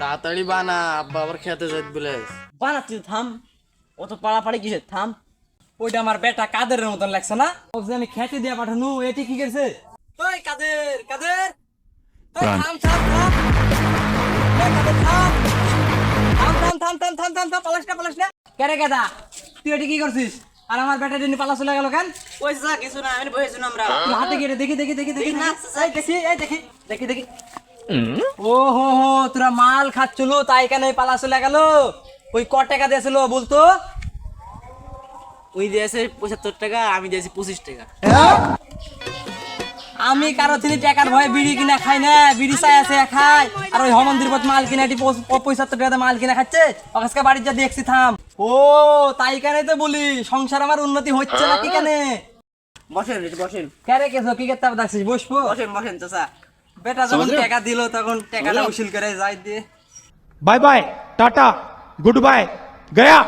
তাড়াতাড়ি বানা আব্বা আবার খেতে যাই বলে। বানাচ্ছি তো থাম। অত পাড়াপাড়ি কিসের থাম। ওইটা আমার বেটা কাদের মতন লাগছে না। যে আমি খেতে দিয়ে পাঠানো এটি কি করছে? ওই কাদের কাদের? থাম থাম থাম। থাম। থাম থাম থাম থাম থাম থাম থাম পালাস না পালাস না। কেরে কেদা তুই এটি কি করছিস? আর আমার বেটা দিন পালা চলে গেল কেন? ওই কিছু না আমি আমরা। হাতে গিয়ে দেখি দেখি দেখি। দেখি না, এই দেখি এই দেখি দেখি দেখি। ও হো হো তোরা মাল খাচ্ছিল তাই কেন পালা চলে গেল? ওই ক টাকা দিয়েছিল বলতো? ওই দিয়েছে পঁচাত্তর টাকা আমি দিয়েছি পঁচিশ টাকা। আমি কারও থেকে টাকার ভয়ে বিড়ি কিনা খাই না বিড়ি চাই আছে খাই। আর ওই হমন্দির পথ মাল কিনা পঁয়ষট্টি টাকা মাল কিনা খাচ্ছে? অকাশকে বাড়ির যা দেখছি থাম। ও তাই কেন তো বলি সংসার আমার উন্নতি হচ্ছে না কি কেন? বসেন বসেন। কেরে কেছো কি করতে দেখছিস বসবো? বসেন বসেন চাচা। বেটা যখন টাকা দিল তখন টাকাটা উসিল করে যাই দিয়ে। Bye bye tata good bye Gaya.